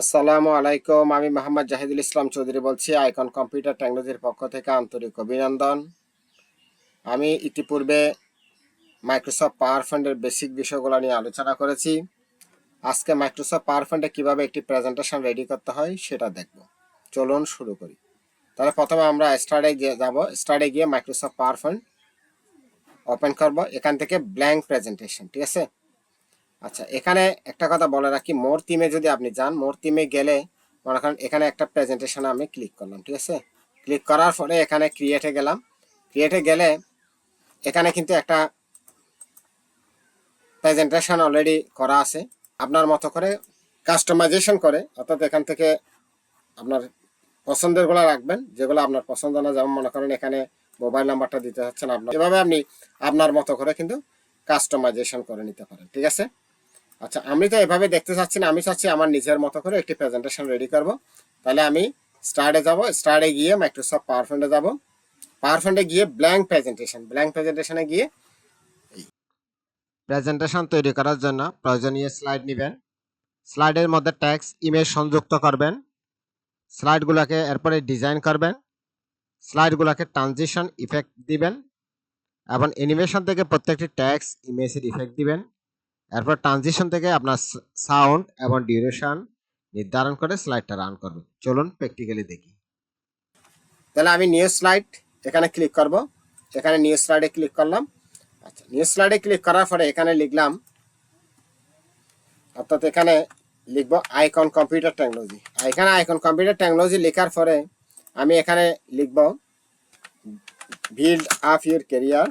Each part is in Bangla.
আসসালামু আলাইকুম, আমি মোহাম্মদ জাহিদুল ইসলাম চৌধুরী বলছি, আইকন কম্পিউটার টেকনোলজির পক্ষ থেকে আন্তরিক অভিনন্দন। আমি ইতিপূর্বে মাইক্রোসফট পাওয়ার ফান্ডের বেসিক বিষয়গুলো নিয়ে আলোচনা করেছি। আজকে মাইক্রোসফট পাওয়ার ফান্ডে কীভাবে একটি প্রেজেন্টেশন রেডি করতে হয় সেটা দেখব। চলুন শুরু করি। তাহলে প্রথমে আমরা স্টার্টে গিয়ে যাব। স্টার্টে গিয়ে মাইক্রোসফট পাওয়ার ফান্ড ওপেন করব। এখান থেকে ব্ল্যাঙ্ক প্রেজেন্টেশন, ঠিক আছে? আচ্ছা এখানে একটা কথা বলে রাখি, মোর টিমে যদি আপনি যান, মোর টিমে গেলে মনে করেন এখানে একটা প্রেজেন্টেশন আমি ক্লিক করলাম, ঠিক আছে? ক্লিক করার পরে এখানে ক্রিয়েটে গেলাম। ক্রিয়েটে গেলে এখানে কিন্তু একটা প্রেজেন্টেশন অলরেডি করা আছে। আপনার মতো করে কাস্টমাইজেশন করে, অর্থাৎ এখান থেকে আপনার পছন্দেরগুলো রাখবেন, যেগুলো আপনার পছন্দ না, যেমন মনে করেন এখানে মোবাইল নাম্বারটা দিতে হচ্ছেন আপনার, এভাবে আপনি আপনার মতো করে কিন্তু কাস্টমাইজেশন করে নিতে পারেন, ঠিক আছে? আচ্ছা আমি তো এভাবে দেখতে চাচ্ছি না, আমি চাচ্ছি আমার নিজের মতো করে একটি প্রেজেন্টেশন রেডি করব। তাহলে আমি স্টার্টে যাব স্টার্টে গিয়ে মাইক্রোসফট পাওয়ার পয়েন্টে যাব। পাওয়ার পয়েন্টে গিয়ে ব্ল্যাঙ্ক প্রেজেন্টেশন ব্ল্যাঙ্ক প্রেজেন্টেশনে গিয়ে প্রেজেন্টেশন তৈরি করার জন্য প্রয়োজনীয় স্লাইড নেবেন। স্লাইডের মধ্যে ট্যাক্স ইমেজ সংযুক্ত করবেন। স্লাইডগুলোকে এরপরে ডিজাইন করবেন। স্লাইডগুলোকে ট্রানজিশন ইফেক্ট দিবেন এবং অ্যানিমেশন থেকে প্রত্যেকটি ট্যাক্স ইমেজের ইফেক্ট দিবেন। এরপর ট্রানজিশন থেকে আপনার সাউন্ড এবং ডিউরেশন নির্ধারণ করে স্লাইডটা রান করবেন চলুন প্র্যাকটিক্যালি দেখি। তাহলে আমি নিউ স্লাইড এখানে ক্লিক করব। এখানে নিউ স্লাইডে ক্লিক করলাম। আচ্ছা নিউ স্লাইডে ক্লিক করার পরে এখানে লিখলাম, অর্থাৎ এখানে লিখব আইকন কম্পিউটার টেকনোলজি এখানে আইকন কম্পিউটার টেকনোলজি লেখার পরে আমি এখানে লিখব বিল্ড আপ ইউর কেরিয়ার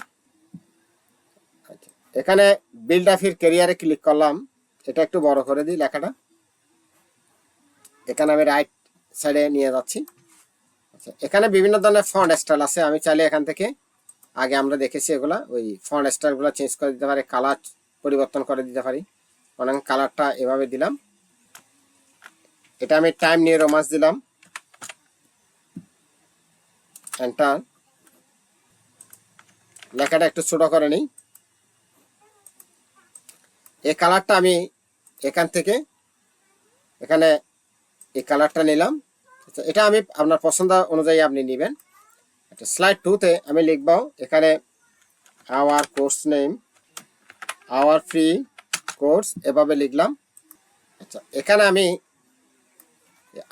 এখানে বিল্ড ইউর কেরিয়ারে ক্লিক করলাম। এটা একটু বড় করে দিই লেখাটা। এখানে আমি রাইট সাইডে নিয়ে যাচ্ছি। আচ্ছা এখানে বিভিন্ন ধরনের ফন্ট স্টাইল আছে। আমি চাইলে এখান থেকে আগে আমরা দেখেছি এগুলা। ওই ফন্ট স্টাইলগুলো চেঞ্জ করে দিতে পারি কালার পরিবর্তন করে দিতে পারি। অনেক কালারটা এভাবে দিলাম। এটা আমি টাইম নিয়ে রোমাস দিলাম। এন্টার লেখাটা একটু ছোট করে নিই। এই কালারটা আমি এখান থেকে, এখানে এই কালারটা নিলাম। আচ্ছা এটা আমি আপনার পছন্দ অনুযায়ী আপনি নেবেন। আচ্ছা স্লাইড টুতে আমি লিখব, এখানে our course name our free course এভাবে লিখলাম। আচ্ছা এখানে আমি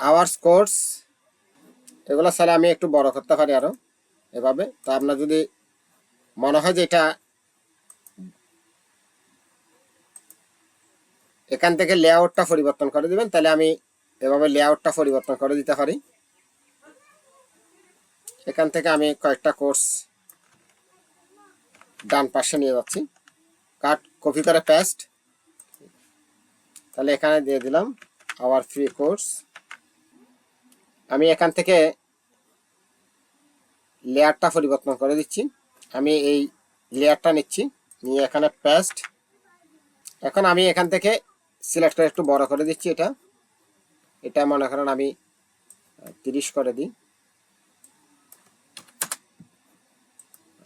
আওয়ার্স কোর্স এগুলো স্যার আমি একটু বড় করতে পারি আরও এভাবে। তা আপনার যদি মনে হয় যে এটা এখান থেকে লেআউটটা পরিবর্তন করে দিবেন, তাহলে আমি এভাবে লেআউটটা পরিবর্তন করে দিতে পারি। এখান থেকে আমি কয়েকটা কোর্স ডান পাশে নিয়ে যাচ্ছি। কাট কপি করে পেস্ট তাহলে এখানে দিয়ে দিলাম আওয়ার ফ্রি কোর্স আমি এখান থেকে লেয়ারটা পরিবর্তন করে দিচ্ছি। আমি এই লেয়ারটা নিচ্ছি, নিয়ে এখানে পেস্ট এখন আমি এখান থেকে সিলেক্ট করে একটু বড় করে দিচ্ছি এটা। এটা মনে করেন আমি তিরিশ করে দিই।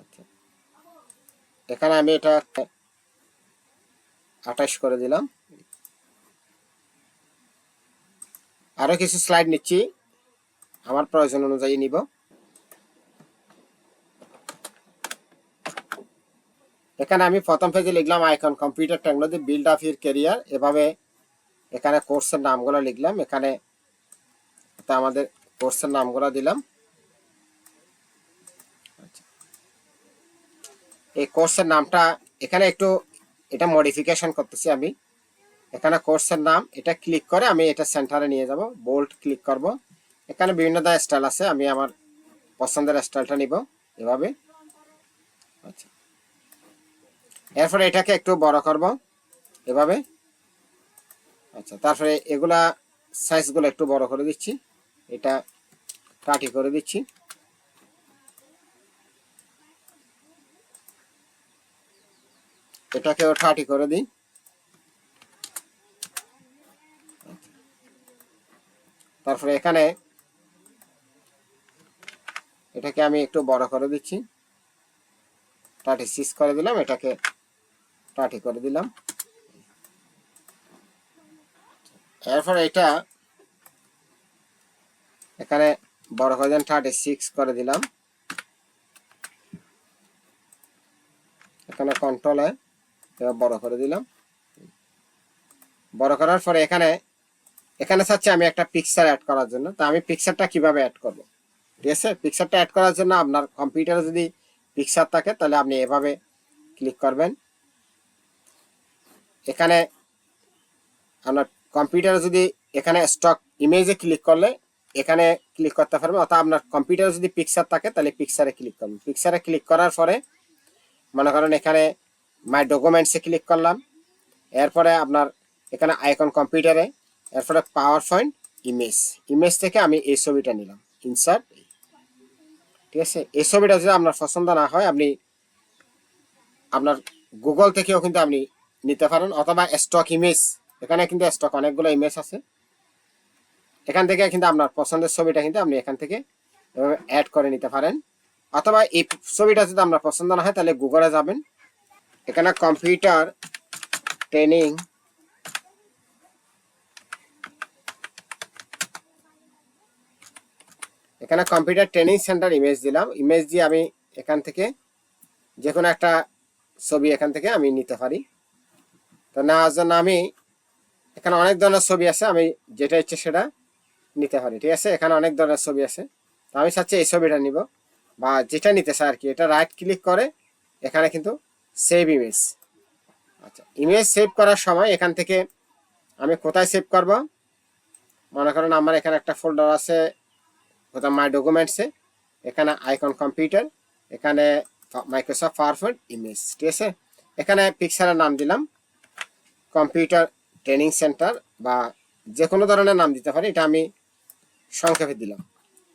আচ্ছা। এখানে আমি এটা আঠাশ করে দিলাম। আরও কিছু স্লাইড নিচ্ছি। আমার প্রয়োজন অনুযায়ী নিব। এখানে আমি প্রথম পেজে লিখলাম icon computer technology build up your career এভাবে এখানে কোর্সের নামগুলো লিখলাম। এখানে আমাদের কোর্সের নামগুলো দিলাম। এই কোর্সের নামটা এখানে একটু এটা মডিফিকেশন করতেছি আমি। এখানে কোর্সের নাম, এটা ক্লিক করে আমি এটা সেন্টারে নিয়ে যাব বোল্ট ক্লিক করব। এখানে বিভিন্ন ধরনের স্টাইল আছে, আমি আমার পছন্দের স্টাইলটা নিব এভাবে। আচ্ছা। এরপরে এটাকে একটু বড় করব এভাবে। আচ্ছা তারপরে এগুলা সাইজগুলো একটু বড় করে দিচ্ছি। এটা কাটি করে দিচ্ছি। এটাকেও ঠাটি করে দিই। তারপরে এখানে এটাকে আমি একটু বড় করে দিচ্ছি। টাটি সিস করে দিলাম, এটাকে টাটি করে দিলাম। এরপর এটা এখানে বড় করে দেন থার্টি সিক্স করে দিলাম। এখানে কন্ট্রোলে বড় করে দিলাম। বড় করার পরে এখানে এখানে চাচ্ছি আমি একটা পিকচার অ্যাড করার জন্য। তো আমি পিকচারটা কীভাবে অ্যাড করব? ঠিক আছে? পিকচারটা অ্যাড করার জন্য আপনার কম্পিউটারে যদি পিকচার থাকে, তাহলে আপনি এভাবে ক্লিক করবেন। এখানে আপনার কম্পিউটারে যদি এখানে স্টক ইমেজে ক্লিক করলে, এখানে ক্লিক করতে পারবেন অর্থাৎ আপনার কম্পিউটারে যদি পিকচার থাকে, তাহলে পিকচারে ক্লিক করবেন পিকচারে ক্লিক করার পরে, মনে করেন এখানে মাই ডকুমেন্টসে ক্লিক করলাম। এরপরে আপনার এখানে আইকন কম্পিউটারে এরপরে পাওয়ার পয়েন্ট ইমেজ ইমেজ থেকে আমি এই ছবিটা নিলাম। ইনসার্ট ঠিক আছে? এই ছবিটা যদি আপনার পছন্দ না হয়, আপনি আপনার গুগল থেকেও কিন্তু আপনি নিতে পারেন অথবা স্টক ইমেজ এখানে কিন্তু স্টক অনেকগুলো ইমেজ আছে। এখান থেকে কিন্তু আপনার পছন্দের ছবিটা কিন্তু আপনি এখান থেকে অ্যাড করে নিতে পারেন। অথবা এই ছবিটা যদি আপনার পছন্দ না হয়, তাহলে গুগলে যাবেন। এখানে কম্পিউটার ট্রেনিং এখানে কম্পিউটার ট্রেনিং সেন্টার ইমেজ দিলাম। ইমেজ দিয়ে আমি এখান থেকে যে কোনো একটা ছবি এখান থেকে আমি নিতে পারি। তো নেওয়ার জন্য আমি, এখানে অনেক ধরনের ছবি আছে, আমি যেটা ইচ্ছে সেটা নিতে পারি, ঠিক আছে? এখানে অনেক ধরনের ছবি আছে। তো আমি চাচ্ছি এই ছবিটা নিব, বা যেটা নিতে চাই আর কি, এটা রাইট ক্লিক করে এখানে কিন্তু সেভ ইমেজ আচ্ছা ইমেজ সেভ করার সময় এখান থেকে আমি কোথায় সেভ করব? মনে করেন আমার এখানে একটা ফোল্ডার আছে কোথাও মাই ডকুমেন্টসে এখানে আইকন কম্পিউটার এখানে মাইক্রোসফট পাওয়ার ইমেজ ঠিক আছে? এখানে পিকচারের নাম দিলাম। কম্পিউটার ট্রেনিং সেন্টার বা যে কোনো ধরনের নাম দিতে পারি, এটা আমি সংক্ষেপে দিলাম।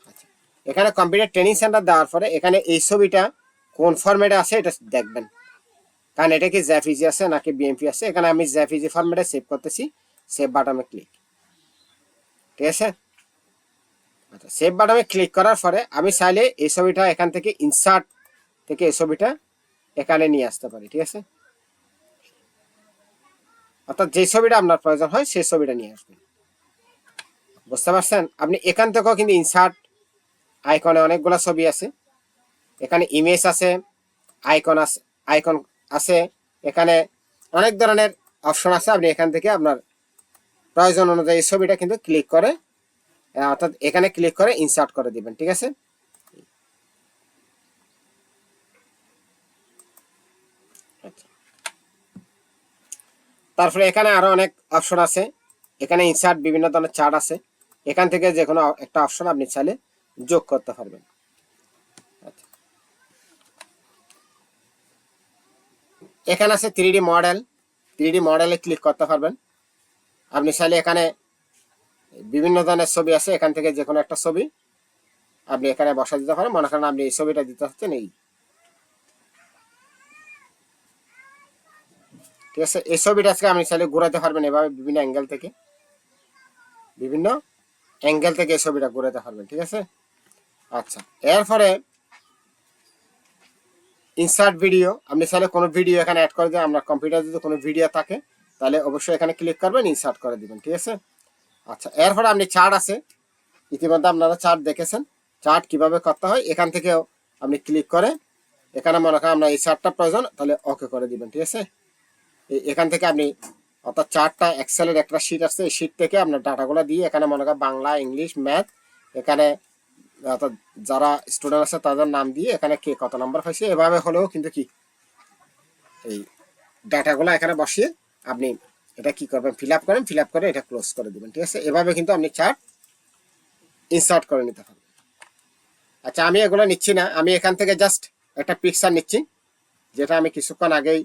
আচ্ছা এখানে কম্পিউটার ট্রেনিং সেন্টার দেওয়ার পরে এখানে এই ছবিটা কোন ফরম্যাটে আছে এটা দেখবেন। কারণ এটা কি জ্যাফিজি আছে নাকি বিএমপি আছে? এখানে আমি জ্যাফিজি ফরম্যাটে সেভ করতেছি, সেভ বাটনে ক্লিক। ঠিক আছে? আচ্ছা সেভ বাটনে ক্লিক করার পরে আমি চাইলে এই ছবিটা এখান থেকে ইনসার্ট থেকে এই ছবিটা এখানে নিয়ে আসতে পারি, ঠিক আছে? অর্থাৎ যে ছবিটা আপনার প্রয়োজন হয় সেই ছবিটা নিয়ে আসবেন। বুঝতে পারছেন? আপনি এখান থেকেও কিন্তু ইনসার্ট আইকনে অনেকগুলো ছবি আছে। এখানে ইমেজ আছে আইকন আছে আইকন আছে। এখানে অনেক ধরনের অপশন আছে। আপনি এখান থেকে আপনার প্রয়োজন অনুযায়ী ছবিটা কিন্তু ক্লিক করে অর্থাৎ এখানে ক্লিক করে ইনসার্ট করে দিবেন, ঠিক আছে? তারপরে এখানে আরও অনেক অপশন আছে। এখানে ইনসার্ট বিভিন্ন ধরনের চার্ট আছে। এখান থেকে যে কোনো একটা অপশন আপনি চাইলে যোগ করতে পারবেন। এখানে আছে থ্রি মডেল থ্রি মডেলে ক্লিক করতে পারবেন। আপনি চাইলে এখানে বিভিন্ন ধরনের ছবি আছে। এখান থেকে যে কোনো একটা ছবি আপনি এখানে বসা দিতে পারেন। মনে করেন আপনি এই ছবিটা দিতে হচ্ছেন এই। ঠিক আছে? এই ছবিটা আজকে আপনি চাইলে ঘুরাতে পারবেন এভাবে বিভিন্ন অ্যাঙ্গেল থেকে। বিভিন্ন অ্যাঙ্গেল থেকে এই ছবিটা ঘুরাতে পারবেন, ঠিক আছে? আচ্ছা এরপরে ইনসার্ট ভিডিও আপনি চাইলে কোনো ভিডিও এখানে অ্যাড করে দেন, আপনার কম্পিউটার যদি কোনো ভিডিও থাকে, তাহলে অবশ্যই এখানে ক্লিক করবেন ইনসার্ট করে দিবেন, ঠিক আছে? আচ্ছা এরপরে আপনি চার্ট আছে। ইতিমধ্যে আপনারা চার্ট দেখেছেন। চার্ট কীভাবে করতে হয়, এখান থেকেও আপনি ক্লিক করে, এখানে মনে করেন আপনার এই চার্টটা প্রয়োজন, তাহলে ওকে করে দিবেন, ঠিক আছে? এখান থেকে আপনি অর্থাৎ চারটা এক্সেলের একটা শিট আছে, এই শিট থেকে আপনার ডাটাগুলো দিয়ে এখানে মনে করেন বাংলা ইংলিশ ম্যাথ এখানে অর্থাৎ যারা স্টুডেন্ট আছে তাদের নাম দিয়ে এখানে কে কত নাম্বার পাইছে, এভাবে হলেও কিন্তু কি এই ডাটাগুলো এখানে বসিয়ে আপনি এটা কি করবেন ফিল আপ করেন ফিল আপ করে এটা ক্লোজ করে দেবেন, ঠিক আছে? এভাবে কিন্তু আপনি চার্ট ইনসার্ট করে নিতে পারবেন। আচ্ছা আমি এগুলো নিচ্ছি না, আমি এখান থেকে জাস্ট একটা পিকচার নিচ্ছি, যেটা আমি কিছুক্ষণ আগেই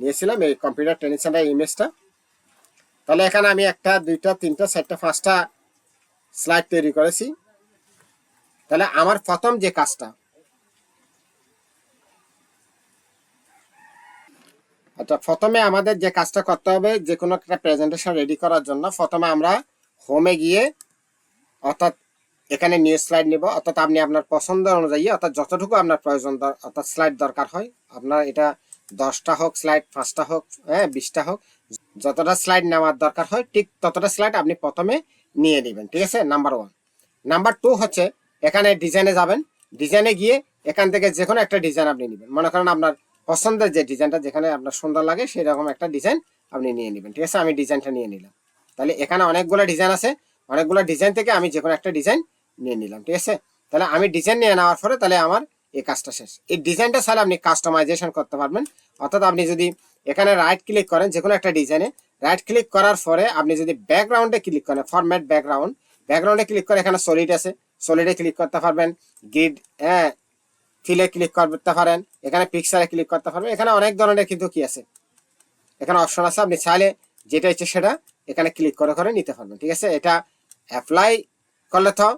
নিয়েছিলাম এই কম্পিউটার ট্রেনিং সেন্টার ইমেজটা তাহলে এখানে আমি একটা, দুইটা, তিনটা, চারটা, পাঁচটা স্লাইড তৈরি করেছি। তাহলে আমার প্রথম যে কাজটা আচ্ছা প্রথমে আমাদের যে কাজটা করতে হবে, যে কোনো একটা প্রেজেন্টেশন রেডি করার জন্য প্রথমে আমরা হোমে গিয়ে অর্থাৎ এখানে নিউ স্লাইড নিব। অর্থাৎ আপনি আপনার পছন্দ অনুযায়ী, অর্থাৎ যতটুকু আপনার প্রয়োজন অর্থাৎ স্লাইড দরকার হয়, আপনার এটা দশটা হোক স্লাইড পাঁচটা হোক হ্যাঁ বিশটা হোক, যতটা স্লাইড নেওয়ার দরকার হয়, ঠিক ততটা স্লাইড আপনি প্রথমে নিয়ে নেবেন, ঠিক আছে? নাম্বার ওয়ান নাম্বার টু হচ্ছে, এখানে ডিজাইনে যাবেন ডিজাইনে গিয়ে এখান থেকে যে কোনো একটা ডিজাইন আপনি নেবেন। মনে করেন আপনার পছন্দের যে ডিজাইনটা যেখানে আপনার সুন্দর লাগে, সেরকম একটা ডিজাইন আপনি নিয়ে নেবেন, ঠিক আছে? আমি ডিজাইনটা নিয়ে নিলাম। তাহলে এখানে অনেকগুলো ডিজাইন আছে, অনেকগুলো ডিজাইন থেকে আমি যে কোনো একটা ডিজাইন নিয়ে নিলাম, ঠিক আছে? তাহলে আমি ডিজাইন নিয়ে নেওয়ার পরে তাহলে আমার এই কাজটা শেষ। এই ডিজাইনটা চাইলে আপনি কাস্টমাইজেশন করতে পারবেন। অর্থাৎ আপনি যদি এখানে রাইট ক্লিক করেন যে কোনো একটা ডিজাইনে রাইট ক্লিক করার পরে আপনি যদি ব্যাকগ্রাউন্ডে ক্লিক করেন ফরম্যাট ব্যাকগ্রাউন্ড ব্যাকগ্রাউন্ডে ক্লিক করে এখানে সলিড আছে। সলিডে ক্লিক করতে পারবেন গ্রিড হ্যাঁ ফিলে ক্লিক করতে পারেন, এখানে পিকচারে ক্লিক করতে পারবেন, এখানে অনেক ধরনের কিন্তু কি আছে। এখানে অপশন আছে, আপনি চাইলে যেটা ইচ্ছে সেটা এখানে ক্লিক করে করে নিতে পারবেন, ঠিক আছে? এটা অ্যাপ্লাই করলে তো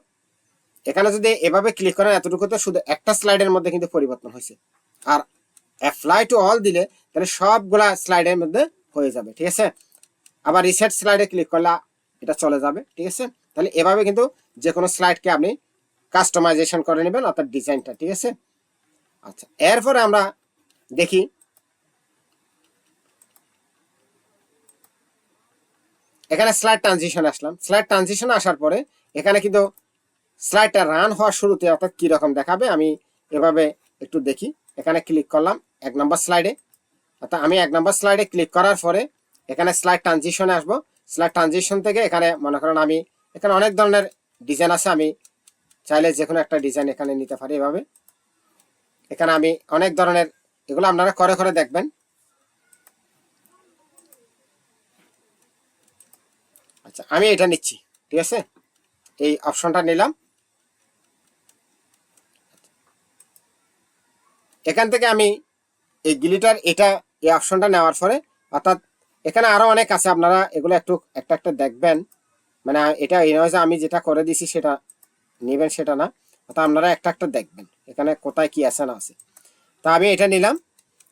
এখানে যদি এভাবে ক্লিক করেন, এতটুকু তো শুধু একটা স্লাইডের মধ্যে কিন্তু পরিবর্তন হয়েছে। আর অ্যাপ্লাই টু অল দিলে তাহলে সবগুলা স্লাইডের মধ্যে হয়ে যাবে, ঠিক আছে? আবার রিসেট স্লাইডে ক্লিক করলে এটা চলে যাবে, ঠিক আছে? তাহলে এভাবে কিন্তু যে কোনো স্লাইডকে আপনি কাস্টমাইজেশন করে নেবেন, অর্থাৎ ডিজাইনটা ঠিক আছে? আচ্ছা এরপরে আমরা দেখি এখানে স্লাইড ট্রানজিশন আসলাম। স্লাইড ট্রানজিশন আসার পরে এখানে কিন্তু স্লাইডটা রান হওয়ার শুরুতে অর্থাৎ কীরকম দেখাবে, আমি এভাবে একটু দেখি। এখানে ক্লিক করলাম এক নম্বর স্লাইডে। অর্থাৎ আমি এক নম্বর স্লাইডে ক্লিক করার পরে এখানে স্লাইড ট্রানজিশনে আসব। স্লাইড ট্রানজিশন থেকে এখানে মনে করেন আমি এখানে অনেক ধরনের ডিজাইন আছে, আমি চাইলে যে কোনো একটা ডিজাইন এখানে নিতে পারি এভাবে। এখানে আমি অনেক ধরনের, এগুলো আপনারা করে করে দেখবেন। আচ্ছা আমি এটা নিচ্ছি, ঠিক আছে? এই অপশনটা নিলাম। এখান থেকে আমি এই গিলিটার এটা, এই অপশনটা নেওয়ার পরে, অর্থাৎ এখানে আরও অনেক আছে, আপনারা এগুলো একটু একটা একটা দেখবেন। মানে এটা এই নয় যে আমি যেটা করে দিছি সেটা নেবেন সেটা না, অর্থাৎ আপনারা একটা একটা দেখবেন, এখানে কোথায় কি আছে না আছে। তা আমি এটা নিলাম,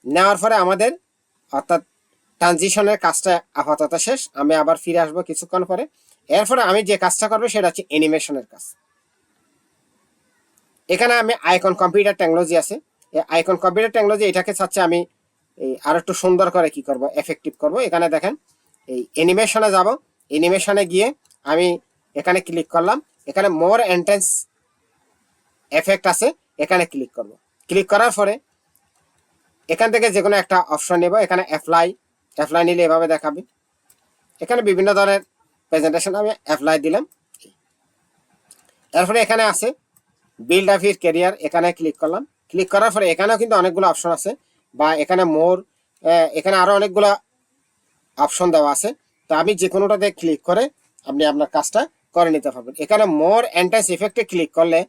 নেওয়ার পরে আমাদের, অর্থাৎ ট্রানজিশনের কাজটা আপাতত শেষ, আমি আবার ফিরে আসব কিছুক্ষণ পরে। এরপরে আমি যে কাজটা করব সেটা হচ্ছে অ্যানিমেশনের কাজ। এখানে আমি আইকন কম্পিউটার টেকনোলজি আছে। আইকন কম্পিউটার টেকনোলজি এটাকে চাচ্ছে আমি এই আর একটু সুন্দর করে কি করব এফেক্টিভ করব। এখানে দেখেন, এই অ্যানিমেশনে যাব। অ্যানিমেশনে গিয়ে আমি এখানে ক্লিক করলাম। এখানে মোর এন্ট্রেন্স এফেক্ট আছে, এখানে ক্লিক করব। ক্লিক করার পরে এখান থেকে যে কোনো একটা অপশন নেব। এখানে অ্যাপ্লাই অ্যাপ্লাই নিলে এভাবে দেখাবে। এখানে বিভিন্ন ধরনের প্রেজেন্টেশন আমি অ্যাপ্লাই দিলাম। এরপরে এখানে আছে বিল্ড আপ ইউর ক্যারিয়ার এখানে ক্লিক করলাম। ক্লিক করার পরে এখানেও কিন্তু অনেকগুলো অপশন আছে। বা এখানে মোর এখানে আরও অনেকগুলো অপশন দেওয়া আছে। তো আমি যে কোনোটাতে ক্লিক করে আপনি আপনার কাজটা করে নিতে পারবেন। এখানে মোর এন্ট্রেন্স ইফেক্টে ক্লিক করলে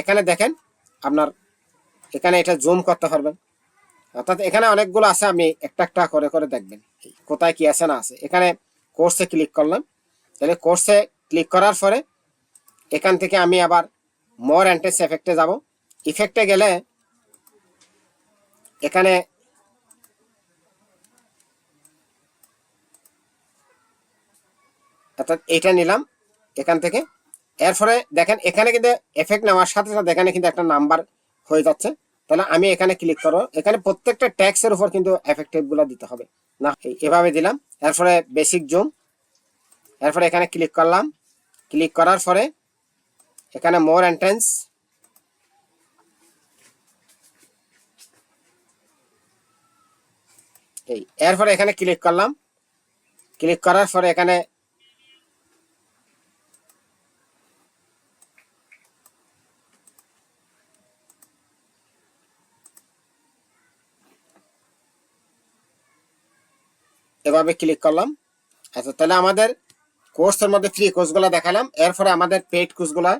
এখানে দেখেন আপনার, এখানে এটা জুম করতে পারবেন। অর্থাৎ এখানে অনেকগুলো আছে আপনি একটা একটা করে করে দেখবেন কোথায় কি আছে না আছে। এখানে কোর্সে ক্লিক করলাম। তাহলে কোর্সে ক্লিক করার পরে এখান থেকে আমি আবার মোর এন্ট্রেন্স এফেক্টে যাব। ইফেক্টে গেলে এখানে অর্থাৎ এটা নিলাম এখান থেকে। এরপরে দেখেন, এখানে কিন্তু এফেক্ট নেওয়ার সাথে সাথে এখানে কিন্তু একটা নাম্বার হয়ে যাচ্ছে। তাহলে আমি এখানে ক্লিক করো। এখানে প্রত্যেকটা ট্যাক্সের উপর কিন্তু এফেক্টিভগুলো দিতে হবে। না এভাবে দিলাম। এরপরে বেসিক জুম এরপরে এখানে ক্লিক করলাম। ক্লিক করার পরে এখানে মোর এন্ট্রেন্স এই, এরপরে এখানে ক্লিক করলাম। ক্লিক করার পরে এখানে এভাবে ক্লিক করলাম। আচ্ছা তাহলে আমাদের কোর্সের মধ্যে ফ্রি কোর্সগুলো দেখালাম। এরপরে আমাদের পেড কোর্সগুলো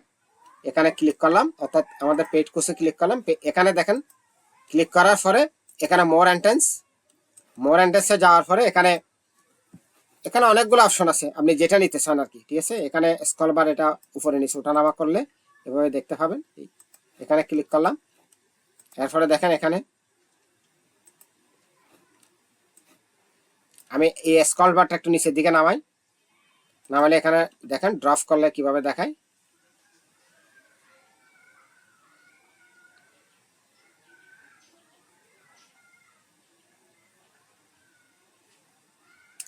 এখানে ক্লিক করলাম। অর্থাৎ আমাদের পেড কোর্সে ক্লিক করলাম। এখানে দেখেন ক্লিক করার পরে এখানে মোর এন্ট্রেন্স মোর এন্ট্রেন্সে যাওয়ার পরে এখানে এখানে অনেকগুলো অপশন আছে। আপনি যেটা নিতে চান আর কি, ঠিক আছে? এখানে স্কল বার এটা উপরে নিচে ওঠানামা করলে এভাবে দেখতে পাবেন। এখানে ক্লিক করলাম। এরপরে দেখেন এখানে, আমি এই স্কল বারটা একটু নিচের দিকে নামাই। নামালে এখানে দেখেন ড্রপ করলে কীভাবে দেখায়?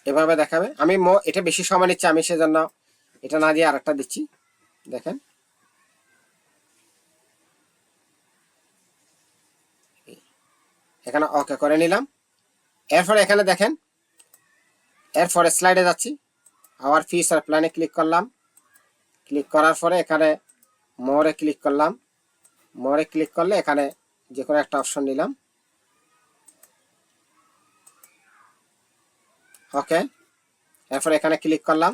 এভাবে দেখাবে। আমি এটা বেশি সময় নিচ্ছি আমি সেজন্য এটা না দিয়ে আর একটা দিচ্ছি। দেখেন। এখানে ওকে করে নিলাম। এরপরে এখানে দেখেন। এরপরে স্লাইডে যাচ্ছি। আবার আর প্ল্যানে ক্লিক করলাম। ক্লিক করার পরে এখানে মোরে ক্লিক করলাম। মোরে ক্লিক করলে এখানে যে কোনো একটা অপশন নিলাম। ওকে। এরপরে এখানে ক্লিক করলাম।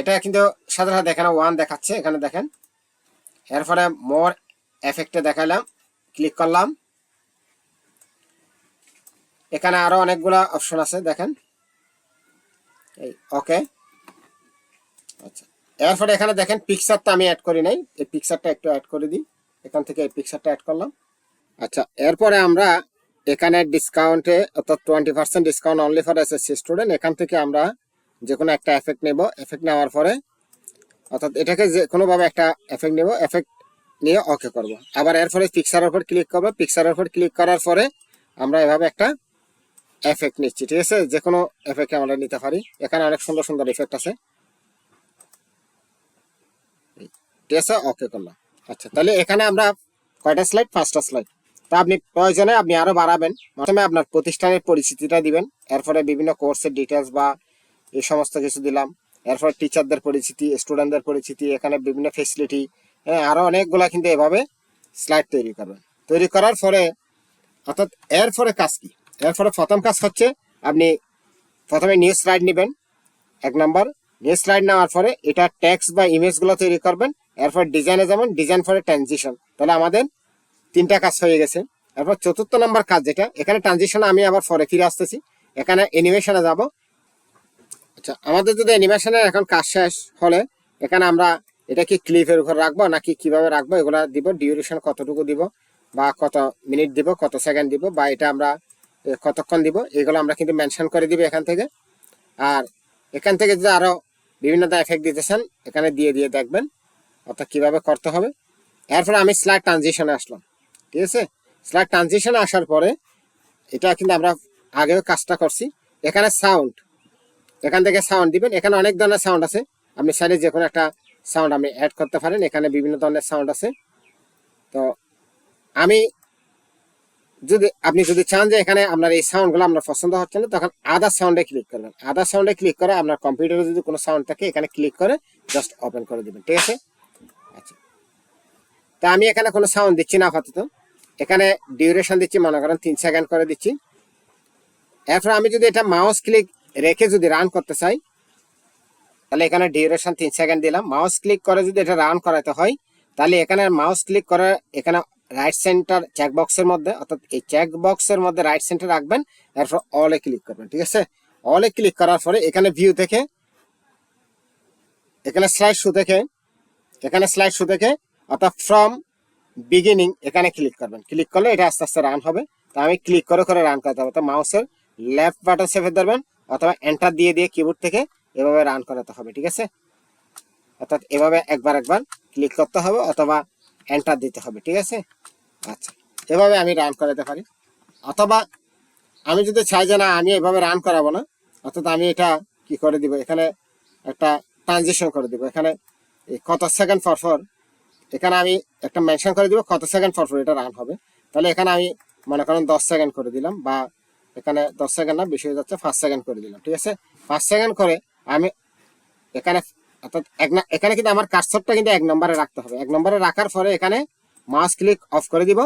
এটা কিন্তু সাধারণত এখানে ওয়ান দেখাচ্ছে, এখানে দেখেন। এরপরে মোর এফেক্টে দেখালাম ক্লিক করলাম। এখানে আরও অনেকগুলো অপশন আছে, দেখেন। এই ওকে আচ্ছা। এরপরে এখানে দেখেন পিকচারটা আমি অ্যাড করি নাই। এই পিকচারটা একটু অ্যাড করে দিই। এখান থেকে এই পিকচারটা অ্যাড করলাম। আচ্ছা এরপরে আমরা এখানে ডিসকাউন্টে অর্থাৎ twenty percent discount only for SSC student এখান থেকে আমরা যে কোনো একটা এফেক্ট নেব। এফেক্ট নেওয়ার পরে, অর্থাৎ এটাকে যে কোনোভাবে একটা এফেক্ট নেব এফেক্ট নিয়ে ওকে করব। আবার এর ফলে পিকচারের উপর ক্লিক করব। পিকচারের উপর ক্লিক করার পরে আমরা এভাবে একটা এফেক্ট নিচ্ছি, ঠিক আছে? যে কোনো এফেক্ট আমরা নিতে পারি। এখানে অনেক সুন্দর সুন্দর এফেক্ট আছে। ঠিক আছে? ওকে করলাম। আচ্ছা তাহলে এখানে আমরা কয়টা স্লাইড পাঁচটা স্লাইড তা আপনি প্রয়োজনে আপনি আরও বাড়াবেন। প্রথমে আপনার প্রতিষ্ঠানের পরিচিতিটা দিবেন। এরপরে বিভিন্ন কোর্সের ডিটেলস বা এই সমস্ত কিছু দিলাম। এরপর টিচারদের পরিচিতি স্টুডেন্টদের পরিচিতি, এখানে বিভিন্ন ফেসিলিটি হ্যাঁ আরও অনেকগুলা কিন্তু এভাবে স্লাইড তৈরি করবেন। তৈরি করার পরে, অর্থাৎ এর এরপরে কাজ কি? এরপরে প্রথম কাজ হচ্ছে আপনি প্রথমে নিউ স্লাইড নেবেন, এক নম্বর। নিউ স্লাইড নেওয়ার পরে এটা টেক্সট বা ইমেজগুলো তৈরি করবেন। এরপর ডিজাইনে যাবেন ডিজাইন পরে ট্রানজিশন তাহলে আমাদের তিনটা কাজ হয়ে গেছে। এরপর চতুর্থ নম্বর কাজ যেটা, এখানে ট্রানজিশন আমি আবার পরে ফিরে আসতেছি। এখানে অ্যানিমেশনে যাব। আচ্ছা আমাদের যদি অ্যানিমেশনের এখন কাজ শেষ হলে, এখানে আমরা এটা কি ক্লিপের উপর রাখব, নাকি কীভাবে রাখব, এগুলো দিব ডিউরেশন কতটুকু দিব, বা কত মিনিট দিব, কত সেকেন্ড দিব, বা এটা আমরা কতক্ষণ দিব, এগুলো আমরা কিন্তু মেনশন করে দিব এখান থেকে। আর এখান থেকে যদি আরও বিভিন্ন এফেক্ট দিতেছেন, এখানে দিয়ে দিয়ে দেখবেন, অর্থাৎ কীভাবে করতে হবে। এরপরে আমি স্লাইড ট্রানজিশনে আসলাম। ঠিক আছে? স্লাইড ট্রানজিশনে আসার পরে এটা কিন্তু আমরা আগেও কাজটা করছি। এখানে সাউন্ড এখান থেকে সাউন্ড দিবেন। এখানে অনেক ধরনের সাউন্ড আছে। আপনি চাইলে যে কোনো একটা সাউন্ড আপনি অ্যাড করতে পারেন। এখানে বিভিন্ন ধরনের সাউন্ড আছে। তো আমি যদি, আপনি যদি চান যে এখানে আপনার এই সাউন্ডগুলো আপনার পছন্দ হচ্ছে না, তখন আদার সাউন্ডে ক্লিক করবেন। আদার সাউন্ডে ক্লিক করে আপনার কম্পিউটারে যদি কোনো সাউন্ড থাকে, এখানে ক্লিক করে জাস্ট ওপেন করে দিবেন। ঠিক আছে? আচ্ছা। তা আমি এখানে কোনো সাউন্ড দিচ্ছি না আপাতত। এখানে ডিউরেশন দিচ্ছি, মনে করেন তিন সেকেন্ড করে দিচ্ছি। এরপর আমি যদি এটা মাউস ক্লিক রেখে যদি রান করতে চাই, তাহলে এখানে ডিউরেশন তিন সেকেন্ড দিলাম। মাউস ক্লিক করে যদি এটা রান করাতে হয়, তাহলে এখানে মাউস ক্লিক করে এখানে রাইট সেন্টার চেক বক্সের মধ্যে, অর্থাৎ এই চেক বক্সের মধ্যে রাইট সেন্টার রাখবেন, এরপর অলে ক্লিক করবেন, ঠিক আছে? অলে ক্লিক করার পরে এখানে ভিউ থেকে, এখানে স্লাইড শু থেকে এখানে স্লাইড শু থেকে অর্থাৎ ফ্রম বিগিনিং এখানে ক্লিক করবেন। ক্লিক করলে এটা আস্তে আস্তে রান হবে। তো আমি ক্লিক করে করে রান করতে হবে তো মাউসের লেফট বাটন সেভে ধরবেন অথবা এন্টার দিয়ে দিয়ে কিবোর্ড থেকে এভাবে রান করাতে হবে, ঠিক আছে? অর্থাৎ এভাবে একবার একবার ক্লিক করতে হবে অথবা এন্টার দিতে হবে, ঠিক আছে? আচ্ছা এভাবে আমি রান করাতে পারি। অথবা আমি যদি চাই যে না, আমি এভাবে রান করাবো না, অর্থাৎ আমি এটা কি করে দিব? এখানে একটা ট্রানজিশন করে দিব। এখানে কত সেকেন্ড পর পর এখানে আমি একটা মেনশন করে দিব কত সেকেন্ড পর পর এটা রান হবে। তাহলে এখানে আমি মনে করেন দশ সেকেন্ড করে দিলাম বা এখানে দশ সেকেন্ড না, বেশি হয়ে যাচ্ছে পাঁচ সেকেন্ড করে দিলাম, ঠিক আছে? পাঁচ সেকেন্ড করে আমি এখানে অর্থাৎ এক এখানে কিন্তু আমার কার্সরটা কিন্তু এক নম্বরে রাখতে হবে। এক নম্বরে রাখার পরে এখানে মাস ক্লিক অফ করে দিব,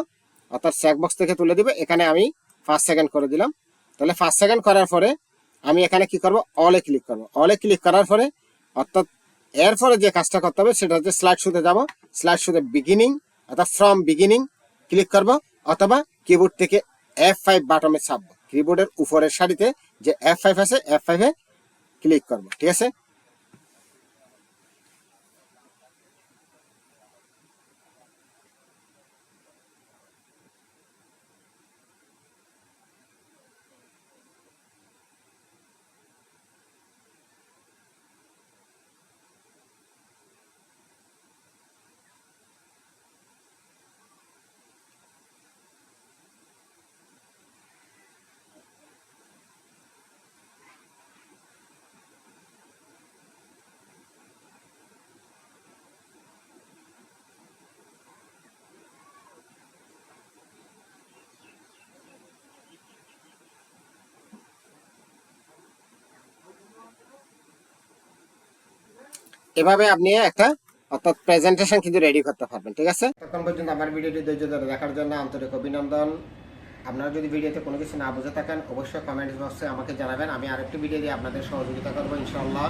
অর্থাৎ চেক বক্স থেকে তুলে দিব, এখানে আমি ফার্স্ট সেকেন্ড করে দিলাম। তাহলে ফার্স্ট সেকেন্ড করার পরে আমি এখানে কি করব? অলে ক্লিক করব। অলে ক্লিক করার পরে অর্থাৎ এরপরে যে কাজটা করতে হবে, সেটা হচ্ছে স্লাইড শুতে যাব। স্লাইড শুতে বিগিনিং অর্থাৎ ফ্রম বিগিনিং ক্লিক করব, অথবা কিবোর্ড থেকে এফ ফাইভ বাটমে ছাপবো। কিবোর্ডের উপরের সারিতে যে এফ ফাইভ আছে এফ ফাইভে ক্লিক করব, ঠিক আছে? এভাবে আপনি একটা, অর্থাৎ প্রেজেন্টেশন কিন্তু রেডি করতে পারবেন, ঠিক আছে? তখন পর্যন্ত আমার ভিডিওটি ধৈর্য ধরে দেখার জন্য আন্তরিক অভিনন্দন। আপনারা যদি ভিডিওতে কোনো কিছু না বুঝে থাকেন, অবশ্যই কমেন্ট বক্সে আমাকে জানাবেন, আমি আরেকটি ভিডিও দিয়ে আপনাদের সহযোগিতা করব, ইনশাআল্লাহ।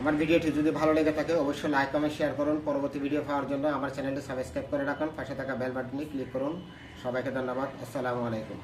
আমার ভিডিওটি যদি ভালো লেগে থাকে, অবশ্যই লাইক কমেন্ট শেয়ার করুন। পরবর্তী ভিডিও পাওয়ার জন্য আমার চ্যানেলটি সাবস্ক্রাইব করে রাখুন। পাশে থাকা বেল বাটনে ক্লিক করুন। সবাইকে ধন্যবাদ। আসসালামু আলাইকুম।